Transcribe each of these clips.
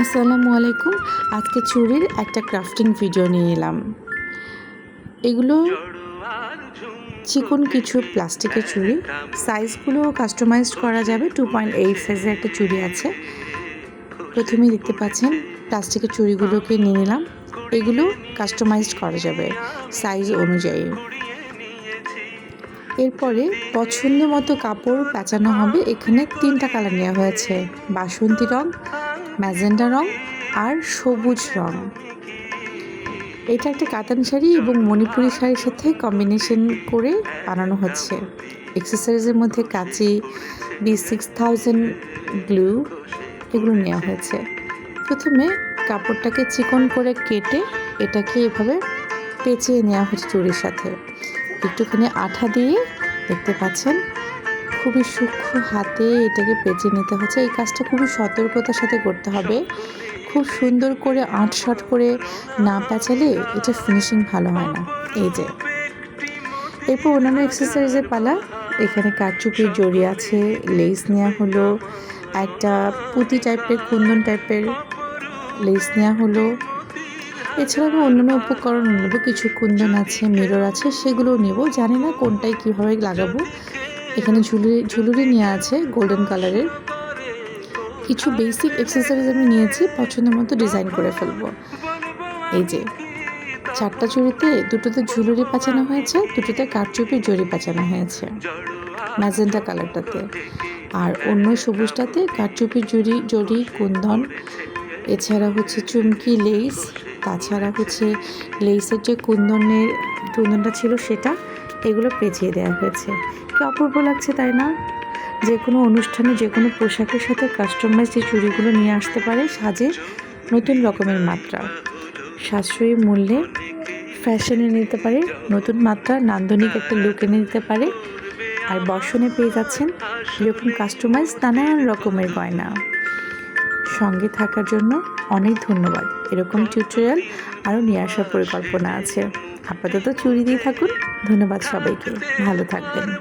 আসসালামু আলাইকুম। আজকে চুড়ির একটা ক্রাফটিং ভিডিও নিয়ে এলাম। এগুলো চিকন কিছু প্লাস্টিকের চুড়ি সাইজগুলো কাস্টমাইজড করা যাবে। টু পয়েন্ট এইট সাইজের একটা চুড়ি আছে। প্রথমেই দেখতে পাচ্ছেন প্লাস্টিকের চুড়িগুলোকে নিয়ে নিলাম। এগুলো কাস্টমাইজড করা যাবে সাইজ অনুযায়ী। এরপরে পছন্দ মতো কাপড় পেঁচানো হবে। এখানে তিনটা কালার নেওয়া হয়েছে। বাসন্তী রং ম্যাজেন্ডা রং আর সবুজ রং। এটা একটা কাতান শাড়ি এবং মণিপুরি শাড়ির সাথে কম্বিনেশন করে বানানো হচ্ছে। এক্সেসরিজের মধ্যে কাঁচি বি সিক্স থাউজেন্ড গ্লু এগুলো নেওয়া হয়েছে। প্রথমে কাপড়টাকে চিকন করে কেটে এটাকে এভাবে পেঁচিয়ে নেওয়া হচ্ছে চুরির সাথে। একটুখানি আঠা দিয়ে দেখতে পাচ্ছেন খুবই সূক্ষ্ম হাতে এটাকে পেঁচে নিতে হচ্ছে। এই কাজটা খুবই সতর্কতার সাথে করতে হবে। খুব সুন্দর করে আট শট করে না পেঁচালে এটা ফিনিশিং ভালো হয় না। এই যে। এরপর অন্যান্য এক্সারসাইজের পালা। এখানে কাঠচুপির জড়ি আছে লেস নেওয়া হলো, একটা পুঁতি টাইপের কুন্দন টাইপের লেস নেওয়া হলো। এছাড়া আমি অন্যান্য উপকরণ নেব কিছু কুন্দন আছে মিরর আছে সেগুলো নেব। জানি না কোনটাই কীভাবে লাগাবো। এখানে ঝুলুরি ঝুলুরি নিয়ে আছে গোল্ডেন কালারের কিছু বেসিক এক্সেসরিজ আমি নিয়েছি, পছন্দ মতো ডিজাইন করে ফেলব। এই যে, চারটা চুড়িতে দুটোতে ঝুলুরি পাচানো হয়েছে, দুটোতে কাঠচুপির জড়ি পাচানো হয়েছে ম্যাজেন্টা কালারটাতে আর অন্য সবুজটাতে কাঠচুপির জড়ি জড়ি কুন্দন, এছাড়া হচ্ছে চুমকি লেস তাছাড়া হচ্ছে লেসের যে কুন্দনের, কুন্দনটা ছিল সেটা এগুলো পেঁচিয়ে দেওয়া হয়েছে। কি অপূর্ব লাগছে তাই না? যে কোনো অনুষ্ঠানে যে কোনো পোশাকের সাথে কাস্টমাইজ যে চুড়িগুলো নিয়ে আসতে পারে, সাজে নতুন রকমের মাত্রা। সাশ্রয়ী মূল্যে ফ্যাশনে নিতে পারে, নতুন মাত্রা, নান্দনিক একটা লুক এনে দিতে পারে। আর বর্ষণে পেয়ে যাচ্ছেন এরকম কাস্টমাইজ নানান রকমের গয়না। সঙ্গে থাকার জন্য অনেক ধন্যবাদ। এরকম টিউটোরিয়াল আরও নিয়ে আসার পরিকল্পনা আছে। আপাতত চুরি দিয়ে থাকুন। ধন্যবাদ সবাইকে। ভালো থাকবেন।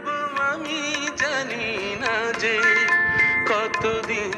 কতদিন